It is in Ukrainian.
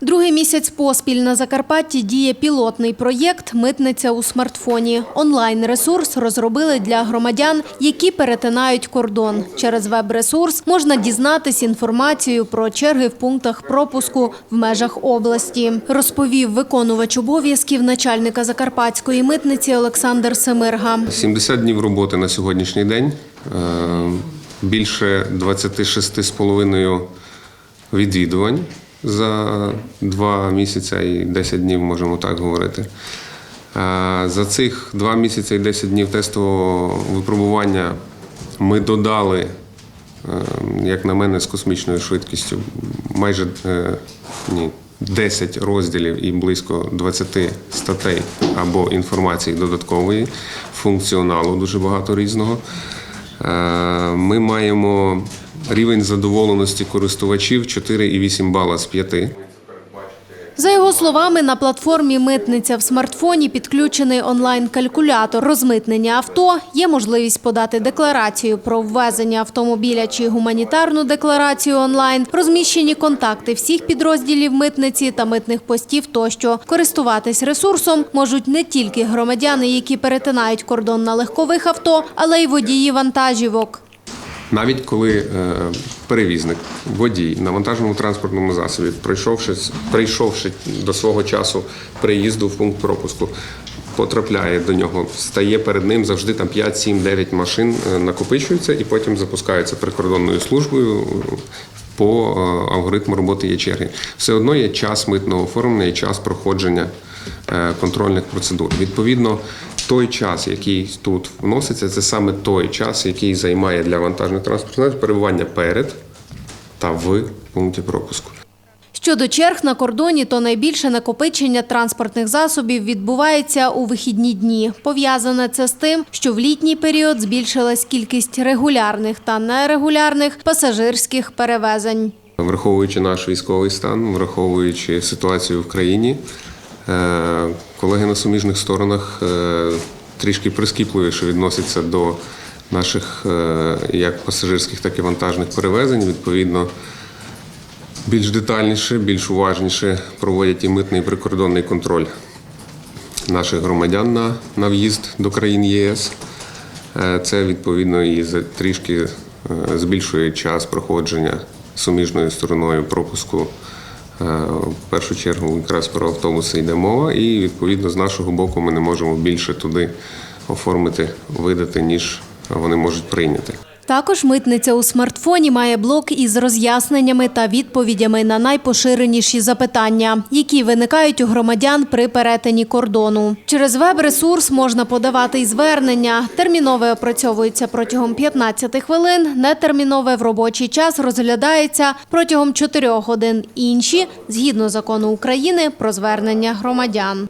Другий місяць поспіль на Закарпатті діє пілотний проєкт Митниця у смартфоні. Онлайн-ресурс розробили для громадян, які перетинають кордон. Через веб-ресурс можна дізнатись інформацію про черги в пунктах пропуску в межах області. Розповів виконувач обов'язків начальника закарпатської митниці Олександр Семирга. 70 днів роботи на сьогоднішній день. Е, Більше 26,5 відвідувань за два місяці і 10 днів, можемо так говорити. Е, За цих два місяці і 10 днів тестового випробування ми додали, е, як на мене, з космічною швидкістю майже е, ні, 10 розділів і близько 20 статей або інформації додаткової, функціоналу дуже багато різного. Ми маємо рівень задоволеності користувачів 4,8 бала з 5. За його словами, на платформі Митниця в смартфоні підключений онлайн-калькулятор розмитнення авто. Є можливість подати декларацію про ввезення автомобіля чи гуманітарну декларацію онлайн, розміщені контакти всіх підрозділів митниці та митних постів тощо. Користуватись ресурсом можуть не тільки громадяни, які перетинають кордон на легкових авто, але й водії вантажівок. Навіть коли е, перевізник, водій на вантажному транспортному засобі, пройшовши, прийшовши до свого часу приїзду в пункт пропуску, потрапляє до нього, стає перед ним завжди там 5, 7, 9 машин е, накопичуються і потім запускаються прикордонною службою по е, алгоритму роботи є черги. Все одно є час митного оформлення і час проходження контрольних процедур. Відповідно, той час, який тут вноситься, це саме той час, який займає для вантажних транспортних перебування перед та в пункті пропуску. Щодо черг на кордоні, то найбільше накопичення транспортних засобів відбувається у вихідні дні. Пов'язане це з тим, що в літній період збільшилась кількість регулярних та нерегулярних пасажирських перевезень. Враховуючи наш військовий стан, враховуючи ситуацію в країні, колеги на суміжних сторонах е, трішки прискіпливіше відносяться до наших е, як пасажирських, так і вантажних перевезень. Відповідно, більш детальніше, більш уважніше проводять і митний і прикордонний контроль наших громадян на, на в'їзд до країн ЄС. Е, Це відповідно і трішки е, збільшує час проходження суміжною стороною пропуску. Е, В першу чергу якраз про автобуси йде мова, і відповідно з нашого боку ми не можемо більше туди оформити, видати, ніж вони можуть прийняти. Також митниця у смартфоні має блок із роз'ясненнями та відповідями на найпоширеніші запитання, які виникають у громадян при перетині кордону. Через веб-ресурс можна подавати і звернення. Термінове опрацьовується протягом 15 хвилин, нетермінове в робочий час розглядається протягом 4 годин. Інші згідно закону України про звернення громадян.